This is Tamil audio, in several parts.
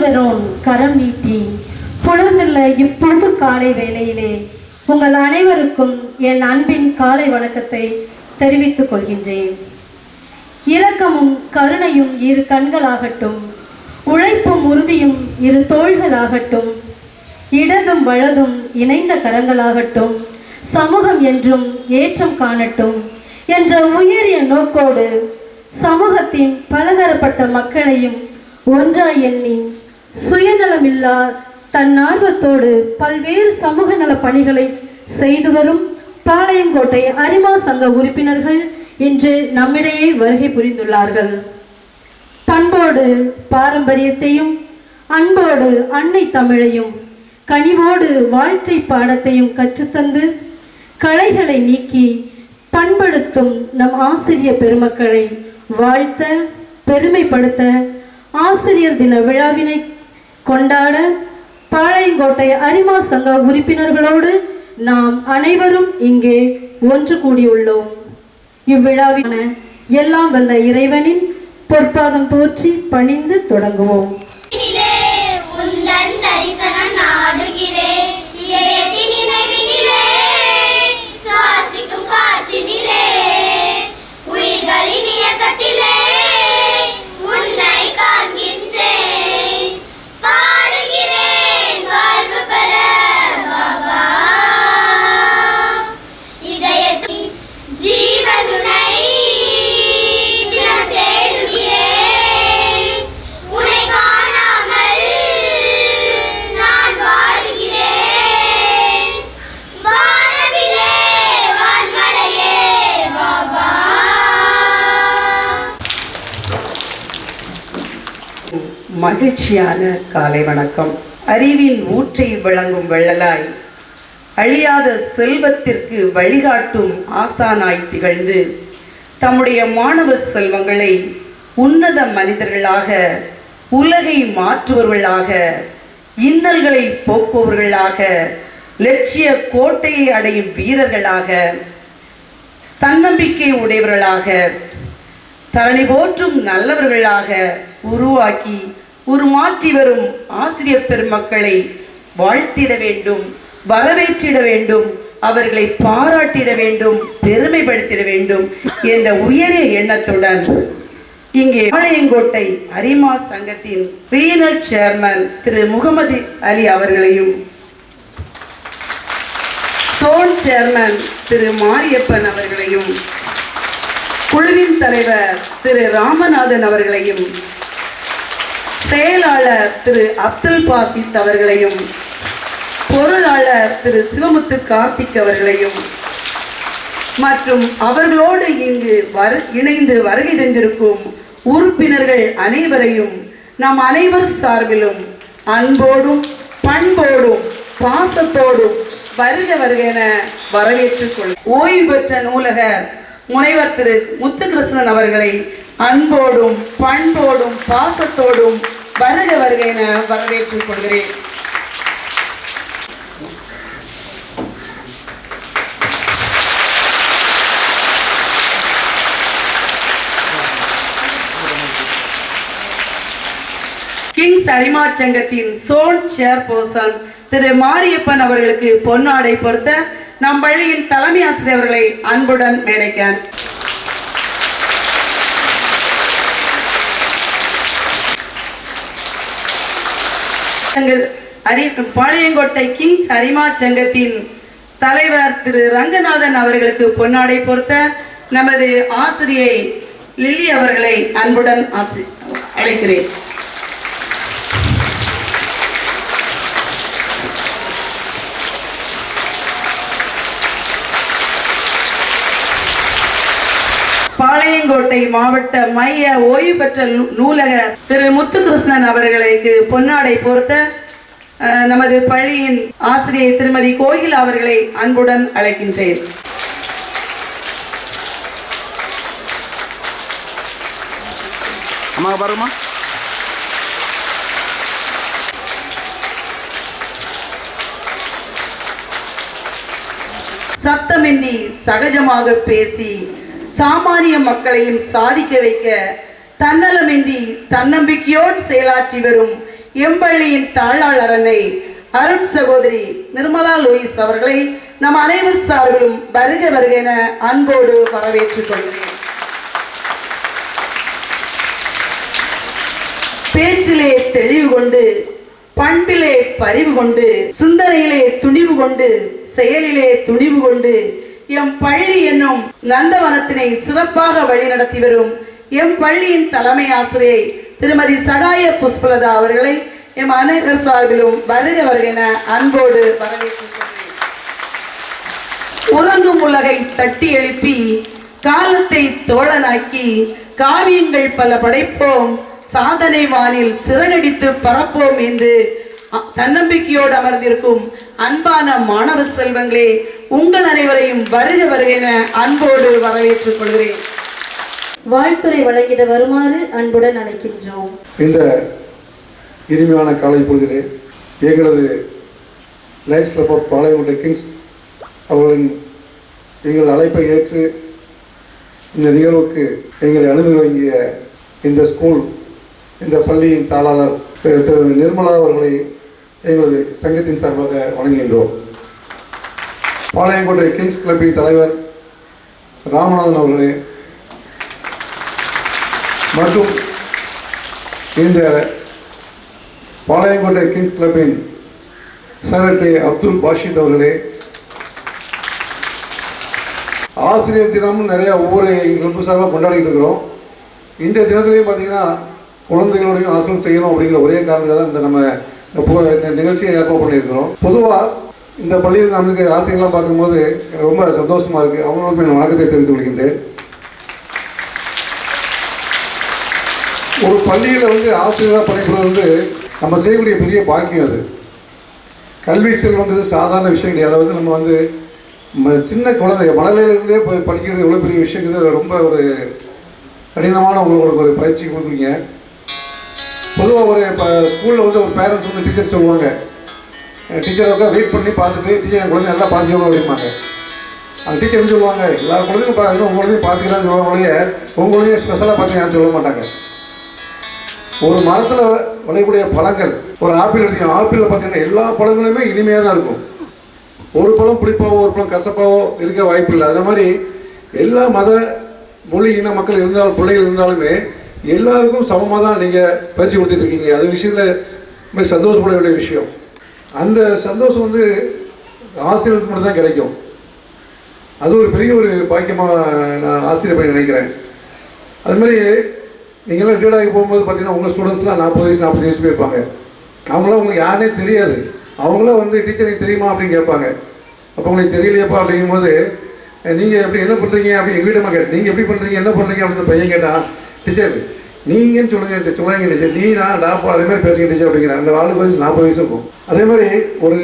தேவதரோன் கரம் நீட்டி புலர்ந்துள்ள இப்பொழுது காலை வேளையிலே உங்கள் அனைவருக்கும் என் அன்பின் காலை வணக்கத்தை தெரிவித்துக் கொள்கின்றேன். இரக்கமும் கருணையும் இரு கண்களாகட்டும் உழைப்பும் உறுதியும் இரு தோள்களாகட்டும் இடதும் வலதும் இணைந்த கரங்களாகட்டும் சமூகம் என்றும் ஏற்றம் காணட்டும் என்ற உயரிய நோக்கோடு சமூகத்தின் பலதரப்பட்ட மக்களையும் ஒன்றாய் எண்ணி சுயநலமில்லா தன்னார்வத்தோடு பல்வேறு சமூக நல பணிகளை செய்து வரும் பாளையங்கோட்டை அரிமா சங்க உறுப்பினர்கள் இன்று நம்மிடையே வருகை புரிந்துள்ளார்கள். பண்போடு பாரம்பரியத்தையும் அன்போடு அன்னை தமிழையும் கனிவோடு வாழ்க்கை பாடத்தையும் கற்றுத்தந்து களைகளை நீக்கி பண்படுத்தும் நம் ஆசிரியர் பெருமக்களை வாழ்த்த பெருமைப்படுத்த ஆசிரியர் தின விழாவினை கொண்டாட பாளையங்கோட்டை அரிமா சங்க உறுப்பினர்களோடு நாம் அனைவரும் இங்கே ஒன்று கூடியுள்ளோம். இவ்விழாவின எல்லாம் வல்ல இறைவனின் பொற்பாதம் போற்றி பணிந்து தொடங்குவோம். சுவாசிக்கும் காற்றினிலே. உயிர்களின் இயக்கத்திலே மகிழ்ச்சியான காலை வணக்கம். அறிவின் ஊற்றை வழங்கும் வள்ளலாய் அழியாத செல்வத்திற்கு வழிகாட்டும் ஆசானாய் திகழ்ந்து தம்முடைய மாணவ செல்வங்களை உன்னத மனிதர்களாக உலகை மாற்றுபவர்களாக இன்னல்களை போக்குபவர்களாக லட்சிய கோட்டையை அடையும் வீரர்களாக தன்னம்பிக்கை உடையவர்களாக தரணி போற்றும் நல்லவர்களாக உருவாக்கி உருமாற்றி வரும் ஆசிரியர் பெருமக்களை வாழ்த்திட வேண்டும் வரவேற்றிட வேண்டும் அவர்களை பாராட்டிட வேண்டும் பெருமைப்படுத்திட வேண்டும் என்ற உயரிய எண்ணத்துடன் இங்கே பாளையங்கோட்டை அரிமா சங்கத்தின் ரீனல் சேர்மன் திரு முகமது அலி அவர்களையும் சோன் சேர்மன் திரு மாரியப்பன் அவர்களையும் குழுவின் தலைவர் திரு ராமநாதன் அவர்களையும் செயலாளர் திரு அப்துல் பாசித் அவர்களையும் பொருளாளர் திரு சிவமுத்து கார்த்திக் அவர்களையும் மற்றும் அவர்களோடு இங்கு வரு இணைந்து வருகை தந்திருக்கும் உறுப்பினர்கள் அனைவரையும் நம் அனைவர் சார்பிலும் அன்போடும் பண்போடும் பாசத்தோடும் வருக வருக என வரவேற்றுக் கொள் ஓய்வு பெற்ற நூலகர் முனைவர் திரு முத்துகிருஷ்ணன் அவர்களை அன்போடும் பண்போடும் பாசத்தோடும் வருக வருக என வரவேற்றுக் கொள்கிறேன். கிங்ஸ் அரிமா சங்கத்தின் சோன் சேர்பர்சன் திரு மாரியப்பன் அவர்களுக்கு பொன்னாடை பொறுத்த நம் பள்ளியின் தலைமை ஆசிரியர்களை அன்புடன் மேடைக்கான் சங்க- அரி பாளையங்கோட்டை கிங்ஸ் அரிமா சங்கத்தின் தலைவர் திரு ரங்கநாதன் அவர்களுக்கு பொன்னாடை பொறுத்த நமது ஆசிரியை லில்லி அவர்களை அன்புடன் ஆசி அழைக்கிறேன். பாளையங்கோட்டை மாவட்ட மைய ஓய்வு பெற்ற நூ- நூலகர் திரு முத்துகிருஷ்ணன் அவர்களுக்கு பொன்னாடை பொறுத்த அஹ், நமது பள்ளியின் ஆசிரியை திருமதி கோகில் அவர்களை அன்புடன் அழைக்கின்றேன். அம்மா பாருமா சத்தமின்றி சகஜமாக பேசி சாமானிய மக்களையும் சாதிக்க வைக்க தன்னலமின்றி தன்னம்பிக்கையோடு செயலாற்றி வரும் எம்பள்ளியின் தாளாளர் அருண் சகோதரி நிர்மலா லூயிஸ் அவர்களை நம் அனைவர் சார்பிலும் வருக வருக என அன்போடு வரவேற்றுக் கொள்கிறேன். பேச்சிலே தெளிவு கொண்டு பண்பிலே பரிவு கொண்டு சிந்தனையிலே துணிவு கொண்டு செயலிலே துணிவு கொண்டு எம் பள்ளி என்னும் நந்தவனத்தினை சிறப்பாக வழிநடத்தி வரும் எம் பள்ளியின் தலைமை ஆசிரியை திருமதி சகாய புஷ்பலதா அவர்களை எம் அனைவர் சார்பிலும் வருக வருக என அன்போடு வரவேற்று உறங்கும் உலகை தட்டி எழுப்பி காலத்தை தோழனாக்கி காவியங்கள் பல படைப்போம் சாதனை வானில் சிறகடித்து பறப்போம் என்று தன்னம்பிக்கையோடு அமர்ந்திருக்கும் அன்பான மாணவ செல்வங்களே உங்கள் அனைவரையும் வருக வருக என அன்போடு வரவேற்றுக் கொள்கிறேன். வாழ்த்துறை வழங்கிட வருமாறு அன்புடன் அழைக்கின்றோம். இந்த இனிமையான காலை பொழுதிலே எங்களது Lions club of Palayamkottai kings அவர்களின் எங்களது அழைப்பை ஏற்று இந்த நிகழ்வுக்கு எங்களை அனுமதி வழங்கிய இந்த ஸ்கூல் இந்த பள்ளியின் தாளாளர் நிர்மலா அவர்களை எங்களது சங்கத்தின் சார்பாக வணங்குகின்றோம். பாளையங்கோட்டை கிங்ஸ் கிளப்பின் தலைவர் ராமநாதன் அவர்களே மற்றும் இந்த பாளையங்கோட்டை கிங்ஸ் கிளப்பின் செக்ரட்டரி அப்துல் பாஷித் அவர்களே ஆசிரியர் தினமும் நிறைய ஒவ்வொரு கிளப்பு சார்பாக கொண்டாடிக்கிட்டு இருக்கிறோம். இந்த தினத்திலையும் பார்த்தீங்கன்னா குழந்தைகளோடையும் ஆசிரியம் செய்யணும் அப்படிங்கிற ஒரே காரணத்துக்காக தான் இந்த நம்ம இந்த நிகழ்ச்சியை ஏற்பாடு பண்ணியிருக்கிறோம். பொதுவாக இந்த பள்ளியில் நமக்கு ஆசைகள்லாம் பார்க்கும்போது ரொம்ப சந்தோஷமாக இருக்குது அவங்களுக்கு என் வணக்கத்தை தெரிந்து கொள்கின்றேன். ஒரு பள்ளியில் வந்து ஆசிரியராக பணிபுரிவது வந்து நம்ம செய்யக்கூடிய பெரிய பாக்கியம் அது. கல்வி செல்வங்கிறது சாதாரண விஷயம் கிடையாது. அதாவது நம்ம வந்து ம- சின்ன குழந்தைங்க மழலையிலேருந்தே படிக்கிறது எவ்வளோ பெரிய விஷயங்கிறது ரொம்ப ஒரு கடினமான உங்களுக்கு ஒரு பயிற்சி கொடுக்குறீங்க. பொதுவாக ஒரு இப்போ ஸ்கூலில் வந்து ஒரு பேரண்ட்ஸ் வந்து டீச்சர் சொல்லுவாங்க. டீச்சரை உட்காந்து வெயிட் பண்ணி பார்த்துட்டு டீச்சர் என் குழந்தை நல்லா பார்த்துக்கோங்க அப்படிம்பாங்க. அந்த டீச்சர் வந்து சொல்லுவாங்க? எல்லா குழந்தையும் பார்க்கணும் உங்க குழந்தையும் பார்த்துக்கிறான்னு சொல்லுவாங்க உங்க குழந்தைய ஸ்பெஷலாக பார்த்துக்கலான்னு சொல்ல மாட்டாங்க. ஒரு மரத்தில் விளையக்கூடிய பழங்கள் ஒரு ஆப்பிள் எடுத்து ஆப்பிளில் பார்த்தீங்கன்னா எல்லா பழங்களுமே இனிமையாக தான் இருக்கும். ஒரு பழம் புளிப்பாவோ ஒரு பழம் கசப்பாவோ இருக்க வாய்ப்பு இல்லை அதே மாதிரி எல்லா மத மொழி இன மக்கள் இருந்தாலும் பிள்ளைகள் இருந்தாலுமே எல்லாருக்கும் சமமாக தான் நீங்கள் பயிற்சி கொடுத்துட்டு இருக்கீங்க. அது விஷயத்தில் ரொம்ப சந்தோஷப்பட வேண்டிய விஷயம். அந்த சந்தோஷம் வந்து ஆசிரியருக்கு மட்டும் தான் கிடைக்கும். அது ஒரு பெரிய ஒரு பாக்கியமாக நான் ஆசிரியர் பண்ணி நினைக்கிறேன். அது மாதிரி நீங்களாம் ரிட்டையர்ட் ஆகி போகும்போது பார்த்தீங்கன்னா உங்கள் ஸ்டூடெண்ட்ஸ்லாம் நாற்பது வயசு நாற்பது வயசு போயிருப்பாங்க. அவங்களாம் உங்களுக்கு யாருனே தெரியாது. அவங்களாம் வந்து டீச்சர் எனக்கு தெரியுமா? அப்படின்னு கேட்பாங்க. அப்போ உங்களுக்கு தெரியலையப்பா அப்படிங்கும்போது நீங்கள் எப்படி என்ன பண்ணுறீங்க அப்படி எங்கள் வீடமாக கேட்டு நீங்கள் எப்படி பண்ணுறீங்க என்ன பண்ணுறீங்க அப்படின்னு பையன் கேட்டால் டீச்சர் நீங்கன்னு சொல்லுங்க சொல்லாங்க டீச்சர். நீ நான் டாப்பா அதே மாதிரி பேசுங்க டீச்சர் அப்படிங்கிற அந்த ஆளுக்கு வயசு நாற்பது வயசு இருக்கும் அதே மாதிரி ஒரு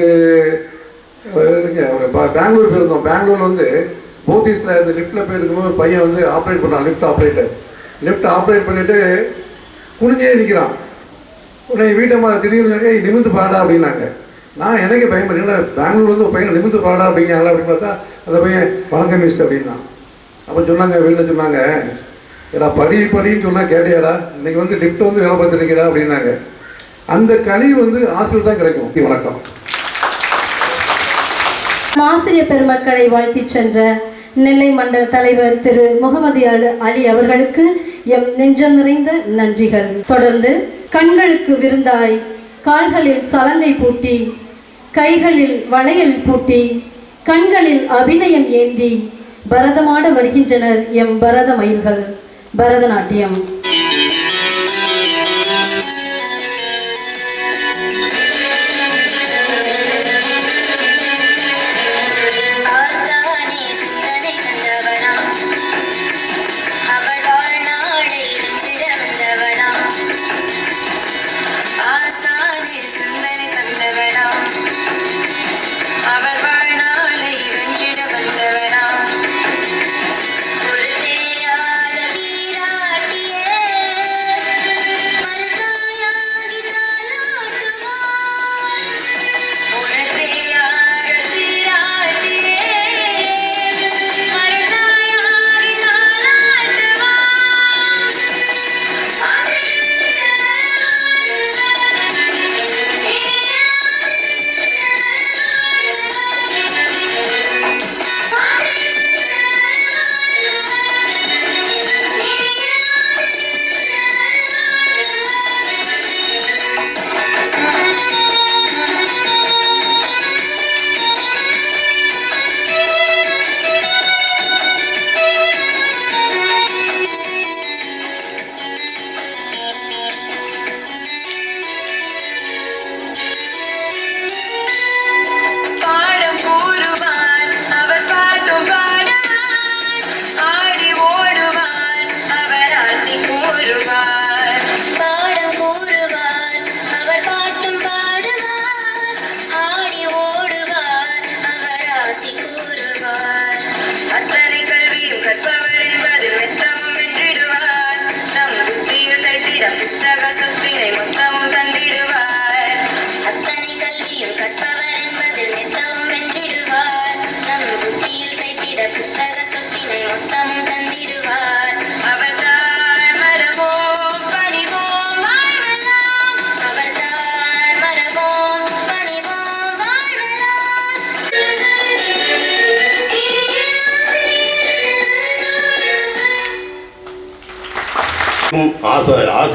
ஒரு பெங்களூர் போயிருந்தோம். பெங்களூர் வந்து போத்தீஸில் இந்த லிஃப்ட்டில் போயிருக்கும்போது ஒரு பையன் வந்து ஆப்ரேட் பண்ணுறான் லிஃப்ட் ஆப்ரேட்டர் லிஃப்ட் ஆப்ரேட் பண்ணிவிட்டு குனிஞ்சே நிற்கிறான் உடனே வீட்டம்மா திடீர்னு சொல்லி, நிமிந்து பாடா அப்படின்னாங்க. நான் எனக்கு பையன் பண்ணி பெங்களூர்லேருந்து ஒரு பையன் நிமிந்து பாடா அப்படிங்கிறாங்களா அப்படின்னு பார்த்தா அந்த பையன் வணக்கம் மிஸ் அப்படின்னா அப்போ சொன்னாங்க வீட்டில் சொன்னாங்க ஏடா படி படின்னு சொன்னால் கேட்டியாடா? இன்னைக்கு வந்து லிஃப்ட் வந்து வேலை பார்த்துருக்கீடா அப்படின்னாங்க. அந்த கனி வந்து ஆசிரியர் தான் கிடைக்கும். வணக்கம். ஆசிரியர் பெருமக்களை வாழ்த்திச் சென்ற நெல்லை மண்டல தலைவர் திரு முகமது அலி அவர்களுக்கு எம் நெஞ்சம் நிறைந்த நன்றிகள். தொடர்ந்து கண்களுக்கு விருந்தாய் கால்களில் சலங்கை பூட்டி கைகளில் வளையல் பூட்டி கண்களில் அபிநயம் ஏந்தி பரதமாட வருகின்றனர் எம் பரத மயில்கள் பரதநாட்டியம்.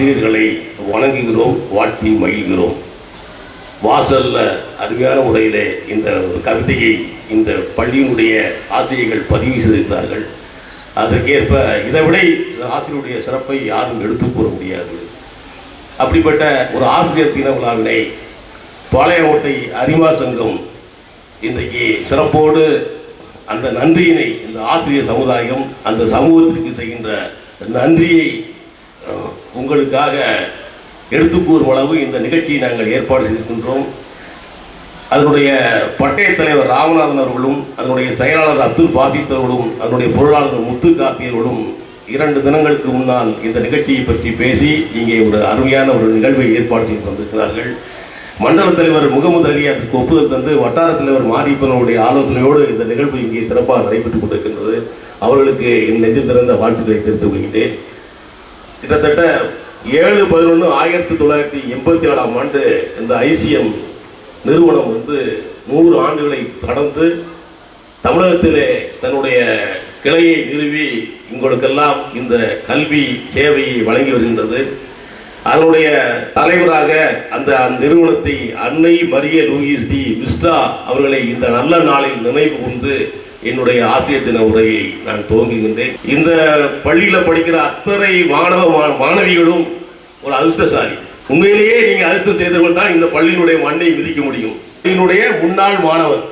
ஆசிரியர்களை வணங்குகிறோம் வாழ்த்தி மகிழ்கிறோம். வாசல்ல அருமையான முறையிலே இந்த கவிதையை இந்த பள்ளியினுடைய ஆசிரியர்கள் பதிவு செய்திருந்தார்கள். அதற்கேற்ப இதை விட ஆசிரியருடைய சிறப்பை யாரும் எடுத்து கூற முடியாது. அப்படிப்பட்ட ஒரு ஆசிரியர் தின விழாவினை பாளையங்கோட்டை அறிவா சங்கம் இன்றைக்கு சிறப்போடு அந்த நன்றியினை இந்த ஆசிரியர் சமுதாயம் அந்த சமூகத்திற்கு செய்கின்ற நன்றியை உங்களுக்காக எடுத்து அளவு இந்த நிகழ்ச்சியை நாங்கள் ஏற்பாடு செய்திருக்கின்றோம். அதனுடைய பட்டய தலைவர் ராமநாதன் அவர்களும் அதனுடைய செயலாளர் அப்துல் பாசித் அவர்களும் அதனுடைய பொருளாளர் முத்து கார்த்தியர்களும் இரண்டு தினங்களுக்கு முன்னால் இந்த நிகழ்ச்சியை பற்றி பேசி இங்கே ஒரு அருமையான ஒரு நிகழ்வை ஏற்பாடு செய்து தந்திருக்கிறார்கள். மண்டல தலைவர் முகமது அலி அதற்கு ஒப்புதல் தந்து வட்டார தலைவர் மாரியப்பனுடைய ஆலோசனையோடு இந்த நிகழ்வு இங்கே சிறப்பாக நடைபெற்றுக் கொண்டிருக்கின்றது. அவர்களுக்கு என் நெஞ்சு திறந்த வாழ்த்துக்களை தெரிவித்துக் கொள்கிறேன் கிட்டத்தட்ட ஏழு பதினொன்று ஆயிரத்தி தொள்ளாயிரத்தி எண்பத்தி ஏழாம் ஆண்டு இந்த ஐசிஎம் நிறுவனம் வந்து நூறு ஆண்டுகளை கடந்து தமிழகத்திலே தன்னுடைய கிளையை நிறுவி உங்களுக்கெல்லாம் இந்த கல்வி சேவையை வழங்கி வருகின்றது. அதனுடைய தலைவராக அந்த நிறுவனத்தை அன்னை மரிய லூயிஸ் டி விஸ்டா அவர்களை இந்த நல்ல நாளில் நினைவு கூர்ந்து என்னுடைய ஆசிரியர் தின உரையை நான் துவங்குகின்றேன். இந்த பள்ளியில் படிக்கிற அத்தனை மாணவ மா- மாணவிகளும் ஒரு அதிர்ஷ்டசாலி. உண்மையிலேயே நீங்கள் அதிர்ஷ்டம் செய்தவர்கள் தான் இந்த பள்ளியினுடைய மண்ணை விதிக்க முடியும். என்னுடைய முன்னாள் மாணவர்.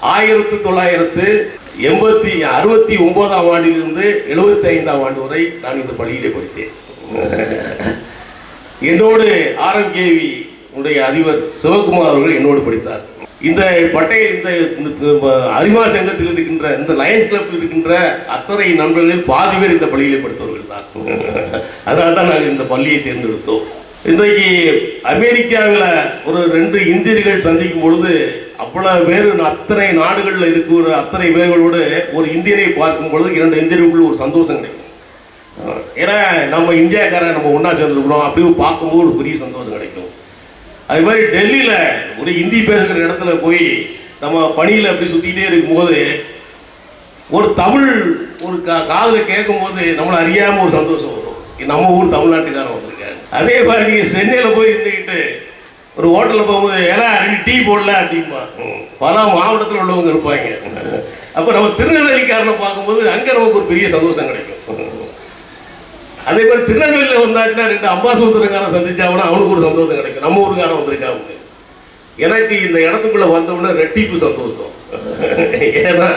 ஆயிரத்தி தொள்ளாயிரத்து எண்பத்தி அறுபத்தி ஒன்பதாம் ஆண்டிலிருந்து எழுபத்தி ஐந்தாம் ஆண்டு வரை நான் இந்த பள்ளியிலே படித்தேன். என்னோடு ஆர்எம்கேவி உடைய அதிபர் சிவகுமார் அவர்கள் என்னோடு படித்தார். இந்த பட்டய இந்த இந்த அறிவா சங்கத்தில் இருக்கின்ற இந்த லயன்ஸ் கிளப் இருக்கின்ற அத்தனை நண்பர்களில் பாதி பேர் இந்த பள்ளியிலே படுத்தவர்கள் தான். அதனால தான் நாங்கள் இந்த பள்ளியை தேர்ந்தெடுத்தோம். இன்றைக்கு அமெரிக்காவில் ஒரு ரெண்டு இந்தியர்கள் சந்திக்கும் பொழுது அவ்வளவு பேர் அத்தனை நாடுகளில் இருக்கிற அத்தனை பேர்களோடு ஒரு இந்தியரை பார்க்கும் பொழுது இரண்டு இந்தியர்களுக்குள்ள ஒரு சந்தோஷம் கிடைக்கும். ஏன்னா நம்ம இந்தியாக்காரன் நம்ம ஒன்றா சேர்ந்துருக்குறோம். அப்படி பார்க்கும்போது ஒரு பெரிய சந்தோஷம் கிடைக்கும். அது மாதிரி டெல்லியில் ஒரு ஹிந்தி பேசுகிற இடத்துல போய் நம்ம பணியில் அப்படி சுற்றிக்கிட்டே இருக்கும்போது ஒரு தமிழ் ஒரு கா காதில் கேட்கும்போது நம்மளை அறியாமல் ஒரு சந்தோஷம் வரும். நம்ம ஊர் தமிழ்நாட்டுக்காரன் வந்திருக்காங்க அதே மாதிரி நீங்கள் சென்னையில் போய் இருந்துக்கிட்டு ஒரு ஹோட்டலில் போகும்போது ஏன்னா ரெண்டு டீ போடல அப்படிம்பா பல மாவட்டத்தில் உள்ளவங்க இருப்பாங்க. அப்போ நம்ம திருநெல்வேலிக்காரனை பார்க்கும்போது அங்கே நமக்கு ஒரு பெரிய சந்தோஷம் கிடைக்கும். அதே மாதிரி திருநெல்வேலியில் வந்தாச்சுன்னா ரெண்டு அம்பாசுத்திரக்காரன் சந்திச்சாங்கன்னா அவனுக்கு ஒரு சந்தோஷம் கிடைக்கும். நம்ம ஊருக்காரன் வந்திருக்காங்க எனக்கு இந்த இடத்துக்குள்ள வந்தவுடனே ரெட்டிப்பு சந்தோஷம். ஏன்னா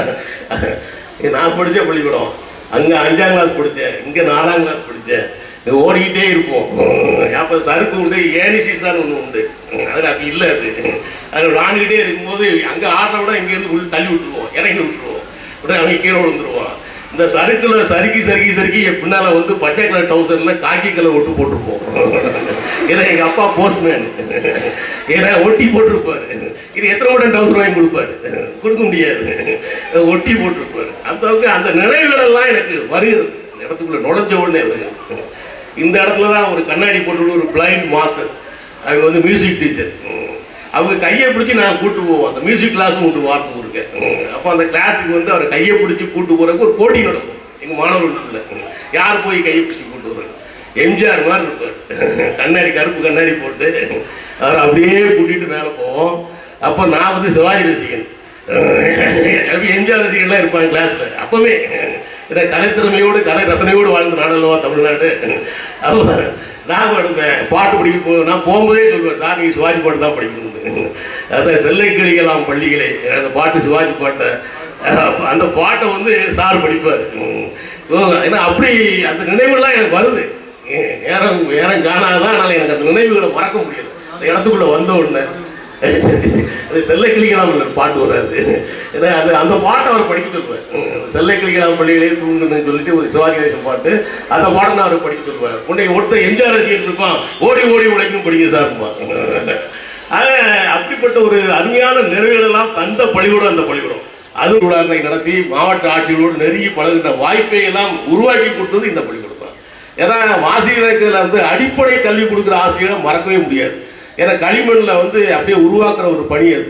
நான் படித்த பள்ளிக்கூடம். அங்கே அஞ்சாம் கிளாஸ் படித்தேன் இங்கே நாலாம் கிளாஸ் படித்தேன் ஓடிக்கிட்டே இருப்போம். அப்போ சறுக்கு உண்டு ஏனி சீசான் ஒன்று உண்டு. அதில் அப்படி இல்லை அது. அது விளாண்டுக்கிட்டே இருக்கும்போது அங்கே ஆடுற விட இங்கேருந்து உள்ள தள்ளி விட்டுருவோம். இறங்கி விட்டுருவோம். உடனே அவன் கீழே விழுந்துருவான். இந்த சறுக்குல சறுக்கி சறுக்கி சறுக்கி என் பின்னால வந்து பச்சை கலர் டவுசர்ல காக்கி கலர் ஒட்டு போட்டிருப்போம். ஏன்னா எங்க அப்பா போஸ்ட்மேன் ஏன்னா ஒட்டி போட்டிருப்பாரு. இது எத்தனை மட்டும் டவுசர் வாங்கி கொடுப்பாரு? கொடுக்க முடியாது. ஒட்டி போட்டிருப்பாரு. அந்த அளவுக்கு அந்த நினைவுகள் எல்லாம் எனக்கு வருகிறது. இடத்துக்குள்ள நுழைஞ்ச உடனே வருகிறது. இந்த இடத்துல தான் ஒரு கண்ணாடி போட்டு ஒரு பிளைண்ட் மாஸ்டர் அவங்க வந்து மியூசிக் டீச்சர் அவங்க கையை பிடிச்சி நான் கூட்டு போவோம் அந்த மியூசிக் கிளாஸும் ஒன்று வார்த்தை இருக்கு. அப்போ அந்த கிளாஸுக்கு வந்து அவர் கையை பிடிச்சி கூட்டு போறதுக்கு ஒரு போட்டி நடக்கும். எங்கள் மாணவர்கள் யார் போய் கையை பிடிச்சி கூட்டு வர்றாங்க எம்ஜிஆர் மாதிரி இருப்பார். கண்ணாடி கருப்பு கண்ணாடி போட்டு அவர் அப்படியே கூட்டிட்டு மேலே போவோம். அப்போ நான் வந்து சிவாஜி ரசிகன். எம்ஜிஆர் ரசிகன்லாம் இருப்பாங்க கிளாஸில் அப்பவே கலைத்திறமையோடு கலை ரசனையோடு வாழ்ந்த நாடல்லவா தமிழ்நாடு. அப்போ நான் படிப்பேன் பாட்டு படிக்க போ நான் போகும்போதே சொல்லுவேன் தான் நீங்கள் சிவாஜி பாட்டு தான் படிக்கணும் அதான் செல்லை கிளிகளாம் பள்ளிகளே அந்த பாட்டு சிவாஜி பாட்டை அந்த பாட்டை வந்து சார் படிப்பார். ஏன்னா அப்படி அந்த நினைவுகள்லாம் எனக்கு வருது. ஏ- நேரம் நேரம் காணாதான் ஆனால் எனக்கு அந்த நினைவுகளை மறக்க முடியல. அந்த இடத்துக்குள்ளே வந்த உடனே அது செல்லை கிளிக்கலாம் பாட்டு வராது ஏன்னா அது அந்த பாட்டை அவர் படிக்க சொல்லுவேன் செல்லை கிளிக்கலாம் பள்ளிகளே தூங்குதுன்னு சொல்லிட்டு ஒரு சிவாஜி கணேசன் பாட்டு அந்த பாடம் தான் அவர் படிக்க சொல்லுவேன் உன்னை ஒருத்தர் எம்ஜிஆர் ரசிகன் இருப்பான் ஓடி ஓடி உழைக்கும் படிக்க சார் அப்படிப்பட்ட ஒரு அருமையான நிறைவுகளெல்லாம் தந்த பள்ளிக்கூடம் அந்த பள்ளிக்கூடம். அது விழாக்களை நடத்தி மாவட்ட ஆட்சிகளோடு நெருங்கி பழகுகின்ற வாய்ப்பை எல்லாம் உருவாக்கி கொடுத்தது இந்த பள்ளிக்கூடம் தான். ஏன்னா வாசிகளுக்கு வந்து அடிப்படை கல்வி கொடுக்குற ஆசிரியரை மறக்கவே முடியாது. ஏன்னா களிமண்ணில் வந்து அப்படியே உருவாக்குற ஒரு பணி அது.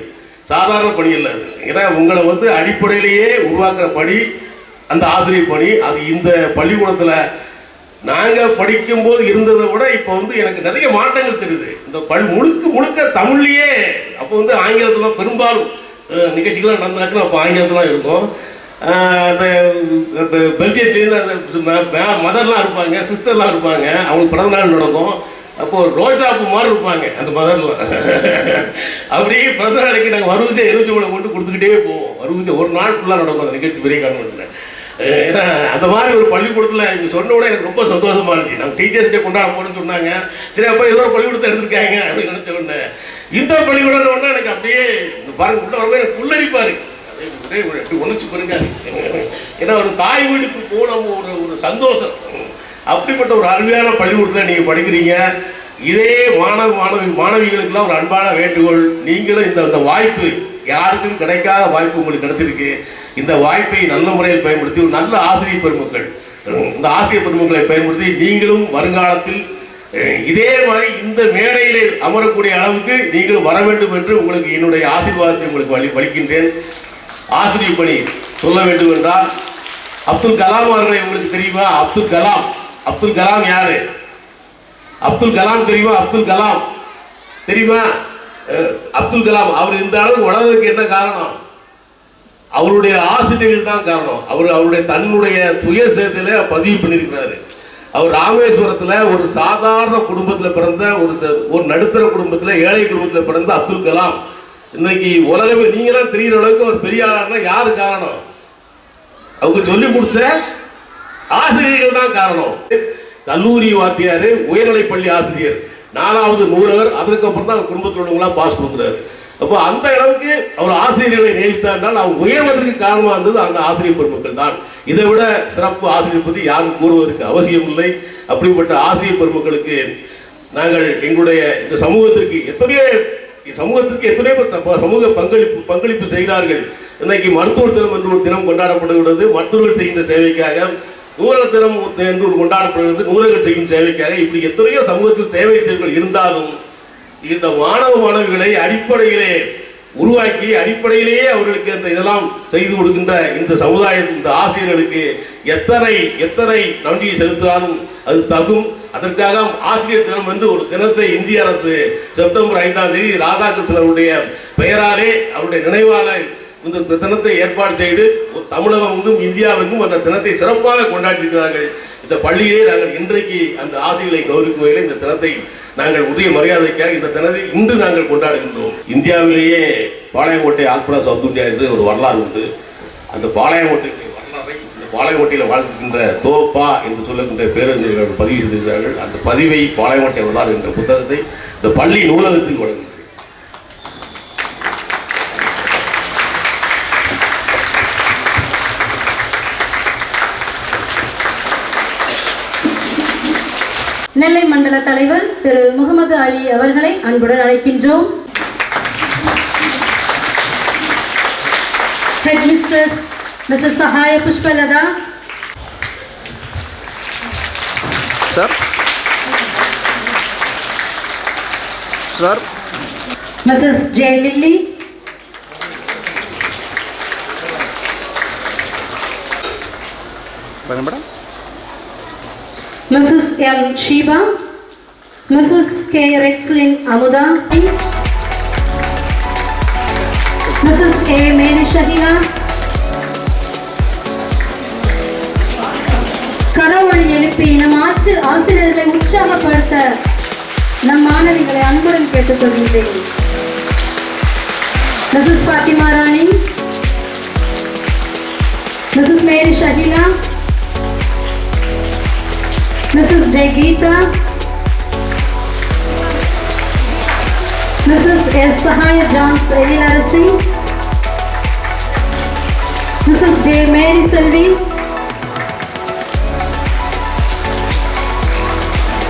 சாதாரண பணி இல்லை அது. ஏன்னா உங்களை வந்து அடிப்படையிலேயே உருவாக்குற பணி அந்த ஆசிரியர் பணி. அது இந்த பள்ளிக்கூடத்தில் நாங்கள் படிக்கும்போது இருந்ததை விட இப்போ வந்து எனக்கு நிறைய மாற்றங்கள் தெரியுது. இந்த பல் முழுக்க முழுக்க தமிழ்லையே அப்போ வந்து ஆங்கிலத்தில் பெரும்பாலும் நிகழ்ச்சிகள்லாம் நடந்தாச்சுன்னா அப்போ ஆங்கிலத்தில் இருக்கும். அந்த அந்த பெல்ஜியத்துலேருந்து அந்த மதர்லாம் இருப்பாங்க சிஸ்டர்லாம் இருப்பாங்க. அவங்களுக்கு பிறந்தநாள் நடக்கும். அப்போ ஒரு ரோஜாப்பு மாதிரி இருப்பாங்க அந்த மதர்ல. அப்படியே பிறந்த நாளைக்கு நாங்கள் வருவச்சை எலுமிச்சை பழம் கொண்டு கொடுத்துக்கிட்டே போவோம். வருவச்சை ஒரு நாள் ஃபுல்லாக நடக்கும் அந்த நிகழ்ச்சி பெரிய கான்வென்ட்ல ஏன்னா அந்த மாதிரி ஒரு பள்ளிக்கூடத்தில் இங்கே சொன்ன உடனே எனக்கு ரொம்ப சந்தோஷமா இருந்துச்சு. நம்ம டீச்சர்ஸ் டே கொண்டாட போறோம்னு சொன்னாங்க. சரி அப்போ ஏதோ ஒரு பள்ளிக்கூடத்தை எடுத்திருக்காங்க அப்படின்னு நினைச்ச உடனே இந்த பள்ளிக்கூடம் ஒன்றா எனக்கு அப்படியே இந்த பாருங்க உள்ள வரவே எனக்கு புல்லரிப்பாரு. அதே ஒரு எப்படி உணர்ச்சி பாருங்க. ஏன்னா ஒரு தாய் வீட்டுக்கு போன ஒரு ஒரு சந்தோஷம். அப்படிப்பட்ட ஒரு அருமையான பள்ளிக்கூடத்தில் நீங்கள் படிக்கிறீங்க. இதே மாணவ மாணவி மாணவிகளுக்கெல்லாம் ஒரு அன்பான வேண்டுகோள். நீங்களும் இந்த இந்த வாய்ப்பு யாருக்கும் கிடைக்காத வாய்ப்பு உங்களுக்கு கிடைச்சிருக்கு. இந்த வாய்ப்பை நல்ல முறையில் பயன்படுத்தி ஒரு நல்ல ஆசிரியர் பெருமக்கள் இந்த ஆசிரியர் பெருமக்களை பயன்படுத்தி நீங்களும் வருங்காலத்தில் இதே மாதிரி இந்த மேடையில் அமரக்கூடிய அளவுக்கு நீங்களும் வர வேண்டும் என்று உங்களுக்கு என்னுடைய ஆசீர்வாதத்தை உங்களுக்கு வழி வலிக்கின்றேன் ஆசிரியர் பணி சொல்ல வேண்டும் என்றால் அப்துல் கலாம் அவர்களை உங்களுக்கு தெரியுமா? அப்துல் கலாம். அப்துல் கலாம் யாரு? அப்துல் கலாம் தெரியுமா? அப்துல் கலாம். தெரியுமா? அப்துல் கலாம் அவர் இந்த அளவுக்கு உலகத்துக்கு என்ன காரணம்? அவருடைய ஆசிரியர்கள் தான் காரணம். அவர் அவருடைய தன்னுடைய சுயசேதத்தில பதிவு பண்ணியிருக்கிறாரு. அவர் ராமேஸ்வரத்தில் ஒரு சாதாரண குடும்பத்தில் பிறந்த ஒரு ஒரு நடுத்தர குடும்பத்தில் ஏழை குடும்பத்தில் பிறந்த அப்துல் கலாம். இன்னைக்கு உலகமே நீங்களாம் தெரிகிற அளவுக்கு ஒரு பெரிய ஆளானா யாரு காரணம்? அவங்க சொல்லி கொடுத்த ஆசிரியர்கள் தான் காரணம். கல்லூரி வாத்தியாரு உயர்நிலைப் பள்ளி ஆசிரியர். நாலாவது நூலகர் அதற்கப்புறம் தான் குடும்பத்தில் உள்ளவங்களாம் பாஸ் கொடுக்குறாரு. அப்போ அந்த அளவுக்கு அவர் ஆசிரியர்களை நியமித்தார்னால் அவர் உயர்வதற்கு காரணமாக இருந்தது அந்த ஆசிரியர் பெருமக்கள் தான். இதை விட சிறப்பு ஆசிரியர் பற்றி யாரும் கூறுவதற்கு அவசியம் இல்லை. அப்படிப்பட்ட ஆசிரியர் பெருமக்களுக்கு நாங்கள் எங்களுடைய இந்த சமூகத்திற்கு எத்தனையோ சமூகத்திற்கு எத்தனையோ சமூக பங்களிப்பு பங்களிப்பு செய்கிறார்கள் இன்னைக்கு மருத்துவர் தினம் என்று ஒரு தினம் கொண்டாடப்படுகிறது. மருத்துவர்கள் செய்கின்ற சேவைக்காக நூலக தினம் என்று ஒரு கொண்டாடப்படுகிறது. நூலகர்கள் செய்யும் சேவைக்காக இப்படி எத்தனையோ சமூகத்தில் தேவை செயல்கள் இருந்தாலும் இந்த மாணவ மாணவிகளை அடிப்படையிலே உருவாக்கி அடிப்படையிலேயே அவர்களுக்கு அந்த இதெல்லாம் செய்து கொடுக்கின்ற இந்த சமுதாயம் இந்த ஆசிரியர்களுக்கு எத்தனை எத்தனை நன்றியை செலுத்தினாலும் அது தகும். அதற்காக ஆசிரியர் தினம் என்று ஒரு தினத்தை இந்திய அரசு செப்டம்பர் ஐந்தாம் தேதி ராதாகிருஷ்ணனுடைய பெயராலே அவருடைய நினைவாளர் இந்த தினத்தை ஏற்பாடு செய்து தமிழகம் எங்கும் அந்த தினத்தை சிறப்பாக கொண்டாடியிருக்கிறார்கள். இந்த பள்ளியிலே நாங்கள் இன்றைக்கு அந்த ஆசைகளை கௌரவிக்கும் வகையில் இந்த தினத்தை நாங்கள் உரிய மரியாதைக்காக இந்த தினத்தை இன்று நாங்கள் கொண்டாடுகின்றோம். இந்தியாவிலேயே பாளையங்கோட்டை ஆத்மரா சவுத் இந்தியா என்று ஒரு வரலாறு உண்டு. அந்த பாளையங்கோட்டை வரலாறை இந்த பாளையங்கோட்டையில் வாழ்கின்ற தோப்பா என்று சொல்லக்கூடிய பேரறிஞர்கள் பதிவு செய்திருக்கிறார்கள். அந்த பதிவை பாளையங்கோட்டை வரலாறு என்ற புத்தகத்தை இந்த பள்ளி நூலகத்துக்கு வழங்குகிறேன் மண்டல தலைவர் திரு முகமது அலி அவர்களை அன்புடன் அழைக்கின்றோம். Head mistress Mrs Sahaya Pushpalatha sir sir Mrs J Lilly madam Mrs. M. Shiva, Mrs K Rexlin Amutha Mrs K Mary Shahina கரவொளி எழுப்பி நம் ஆட்சி ஆசிரியர்களை உற்சாகப்படுத்த நம் மாணவிகளை அன்புடன் கேட்டுக்கொள்கின்றேன் Mrs Fathima Rani Mrs Mary Shakila Mrs Jai Geetha Mrs. S. Sahaya Johns Eddie Mrs. J. Mary Selvi.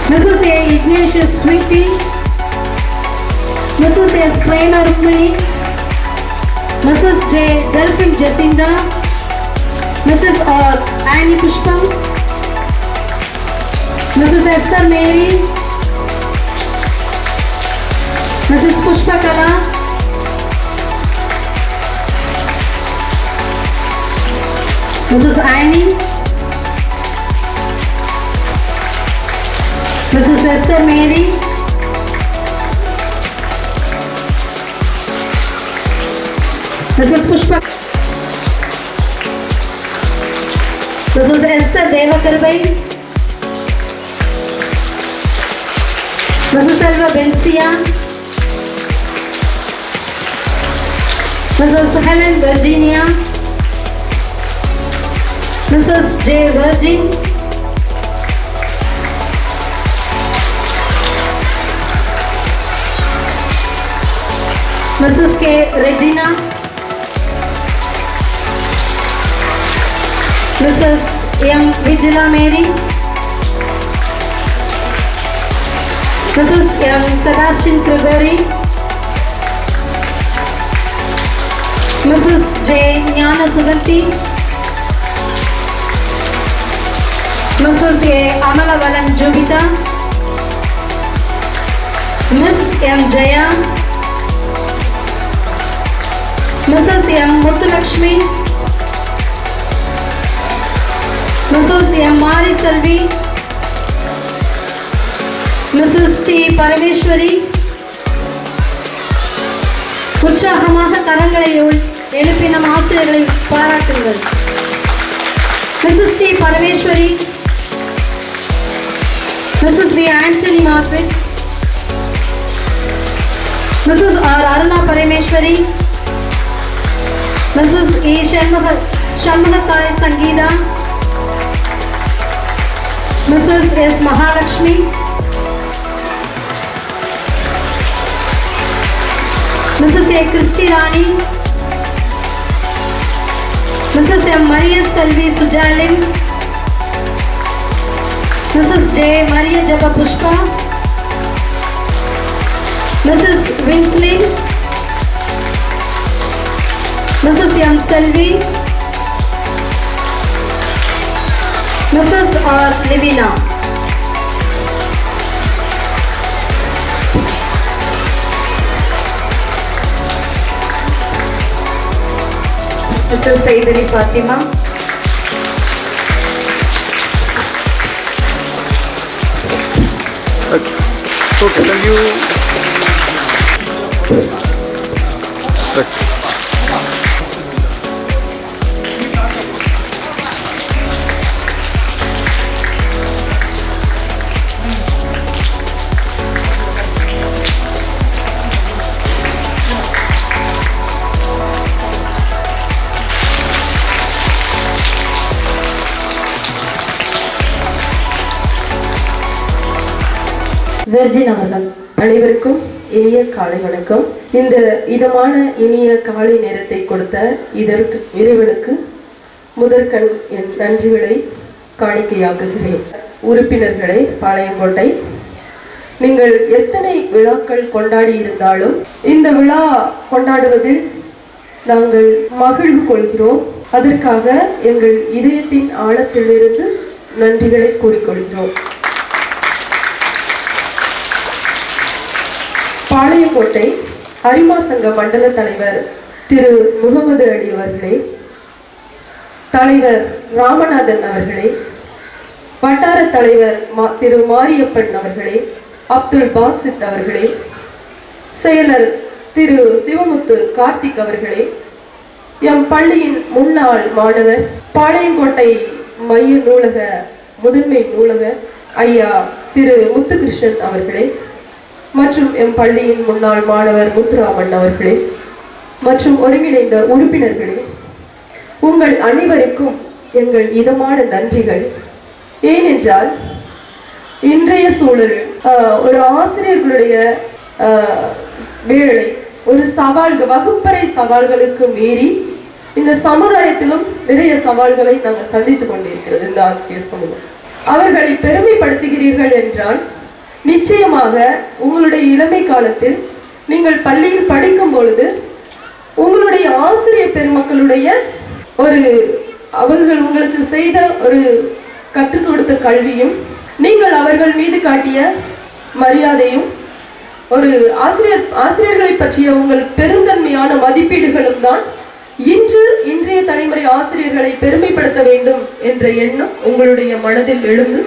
Mrs. A. Ignatius Sweetie. Mrs. S. Prema Rukmini. Mrs. J. Delphin Jessinda, Mrs. R. Annie Pushpam. Mrs. Esther Mary. Mrs. Pushpakala, Mrs. Annie, Mrs. Esther Mary. Mrs. Pushpa. Mrs. Esther Devakarbai. Mrs. Selva Bencia. Mrs. Helen Virginia. Mrs. J. Virgin. Mrs. K. Regina. Mrs. M. Vigila Mary. Mrs. M. Sebastian Gregory. Mrs. J. Jnana Suganti. Mrs. A. Amalavalan Jubita. Miss M. Jaya. Mrs. M. Muthulakshmi. Mrs. M. Mari Selvi. Mrs. T. Parameswari உற்சாகமாக கரங்களை உள்- எழுப்பி நம் ஆசிரியர்களை பாராட்டுங்கள். Mrs T Parameswari Mrs P Antony Margaret Mrs R Aruna Parameswari Mrs A e. Shanmuga Shanmugathai Sangeetha Mrs S Mahalakshmi Mrs A Christy Rani Mrs. M. Maria Selvi Sujalim, Mrs. J. Maria Jagapushpa, Mrs. Winsley, Mrs. M. Selvi, Mrs. R. Uh, Livina. லிவினா Mrs Saithali Fathima Okay. Okay, thank you. இனிய காலை வணக்கம் இந்த இதமான இனிய காலை நேரத்தை கொடுத்த இதற்கு இறைவனுக்கு முதற்கண் என் நன்றிகளை காணிக்கையாக்குகிறேன். உறுப்பினர்களே பாளையங்கோட்டை நீங்கள் எத்தனை விழாக்கள் கொண்டாடி இருந்தாலும் இந்த விழா கொண்டாடுவதில் நாங்கள் மகிழ்வு கொள்கிறோம். அதற்காக எங்கள் இதயத்தின் ஆழத்திலிருந்து நன்றிகளை கூறிக்கொள்கிறோம். பாளையங்கோட்டை அரிமா சங்க மண்டல தலைவர் திரு முகமது அலி அவர்களே தலைவர் ராமநாதன் அவர்களே வட்டார தலைவர் திரு மாரியப்பன் அவர்களே அப்துல் பாசித் அவர்களே செயலர் திரு சிவமுத்து கார்த்திக் அவர்களே எம் பள்ளியின் முன்னாள் மாணவர் பாளையங்கோட்டை மைய நூலக முதன்மை நூலகர் ஐயா திரு முத்துகிருஷ்ணன் அவர்களே மற்றும் எம் பள்ளியின் முன்னாள் மாணவர் முத்துராமன் அவர்களே மற்றும் ஒருங்கிணைந்த உறுப்பினர்களே உங்கள் அனைவருக்கும் எங்கள் இதமான நன்றிகள். ஏனென்றால் இன்றைய சூழல் ஒரு ஆசிரியர்களுடைய ஆஹ், வேலை ஒரு சவால்கள் வகுப்பறை சவால்களுக்கு மீறி இந்த சமுதாயத்திலும் நிறைய சவால்களை நாங்கள் சந்தித்துக் கொண்டிருக்கிறது இந்த ஆசிரியர் சமூகம். அவர்களை பெருமைப்படுத்துகிறீர்கள் என்றால் நிச்சயமாக உங்களுடைய இளமை காலத்தில் நீங்கள் பள்ளியில் படிக்கும் பொழுது உங்களுடைய ஆசிரியர் பெருமக்களுடைய ஒரு அவர்கள் உங்களுக்கு செய்த ஒரு கற்றுக் கொடுத்த கல்வியும் நீங்கள் அவர்கள் மீது காட்டிய மரியாதையும் ஒரு ஆசிரியர் ஆசிரியர்களை பற்றிய உங்கள் பெருந்தன்மையான மதிப்பீடுகளும் தான் இன்று இன்றைய தலைமுறை ஆசிரியர்களை பெருமைப்படுத்த வேண்டும் என்ற எண்ணம் உங்களுடைய மனதில் எழுந்து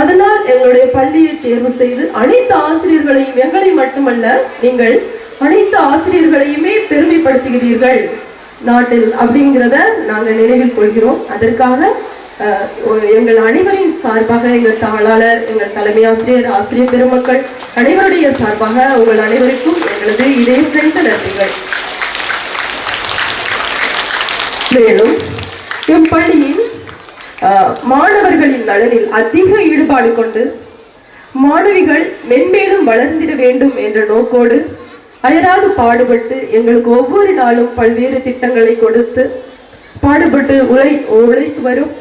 அதனால் எங்களுடைய பள்ளியை தேர்வு செய்து அனைத்து ஆசிரியர்களையும் எங்களை மட்டுமல்ல நீங்கள் அனைத்து ஆசிரியர்களையுமே பெருமைப்படுத்துகிறீர்கள். நாட்டில் அப்படிங்கிறத நாங்கள் நினைவில் கொள்கிறோம். அதற்காக எங்கள் அனைவரின் சார்பாக எங்கள் தாளாளர் எங்கள் தலைமை ஆசிரியர் ஆசிரியர் பெருமக்கள் அனைவருடைய சார்பாக உங்கள் அனைவருக்கும் எங்களது இதயம் கிடைத்த நன்றிகள். மேலும் எம் பள்ளியின் மாணவர்களின் நலனில் அதிக ஈடுபாடு கொண்டு மாணவிகள் மென்மேலும் வளர்ந்திட வேண்டும் என்ற நோக்கோடு அயராது பாடுபட்டு எங்களுக்கு ஒவ்வொரு நாளும் பல்வேறு திட்டங்களை கொடுத்து பாடுபட்டு உழை உழைத்து வரும்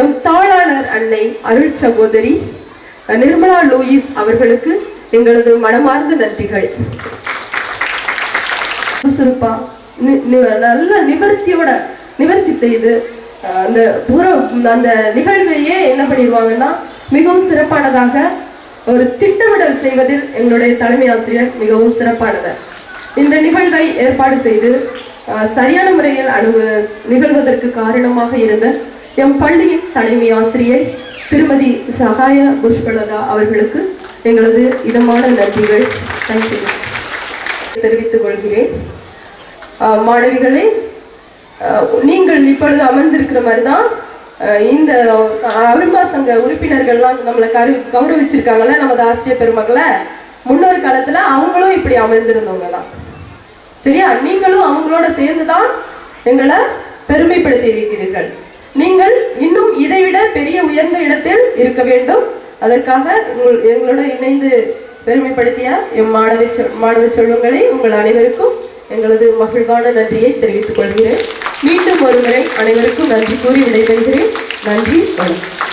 எம் தாளாளர் அன்னை அருள் சகோதரி நிர்மலா லூயிஸ் அவர்களுக்கு எங்களது மனமார்ந்த நன்றிகள். சுறுசுறுப்பா நல்ல நிவர்த்தியோட நிவர்த்தி செய்து அந்த பூர அந்த நிகழ்வையே என்ன பண்ணிடுவாங்கன்னா மிகவும் சிறப்பானதாக ஒரு திட்டமிடல் செய்வதில் எங்களுடைய தலைமை ஆசிரியர் மிகவும் சிறப்பானவர். இந்த நிகழ்வை ஏற்பாடு செய்து சரியான முறையில் அணுகு நிகழ்வதற்கு காரணமாக இருந்த எம் பள்ளியின் தலைமை ஆசிரியை திருமதி சகாய புஷ்பலதா அவர்களுக்கு எங்களது இதமான நன்றிகள். தேங்க்யூ தெரிவித்துக் கொள்கிறேன். மாணவிகளே நீங்கள் இப்பொழுது அமர்ந்திருக்கிற மாதிரி தான் இந்த அரும்பா சங்க உறுப்பினர்கள்லாம் நம்மளை கரு கௌரவிச்சிருக்காங்கல்ல நமது ஆசிரிய பெருமக்களை. முன்னொரு காலத்துல அவங்களும் இப்படி அமர்ந்திருந்தவங்க தான் சரியா? நீங்களும் அவங்களோட சேர்ந்து தான் எங்களை பெருமைப்படுத்தி இருக்கிறீர்கள் நீங்கள் இன்னும் இதைவிட பெரிய உயர்ந்த இடத்தில் இருக்க வேண்டும். அதற்காக எங்களோட இணைந்து பெருமைப்படுத்திய எம் மாணவி மாணவ சொல்லுங்களை உங்கள் அனைவருக்கும் எங்களது மகிழ்வான நன்றியை தெரிவித்துக் கொள்கிறேன். மீண்டும் ஒருமுறை அனைவருக்கும் நன்றி கூறி விடைபெறுகிறேன். நன்றி வணக்கம்.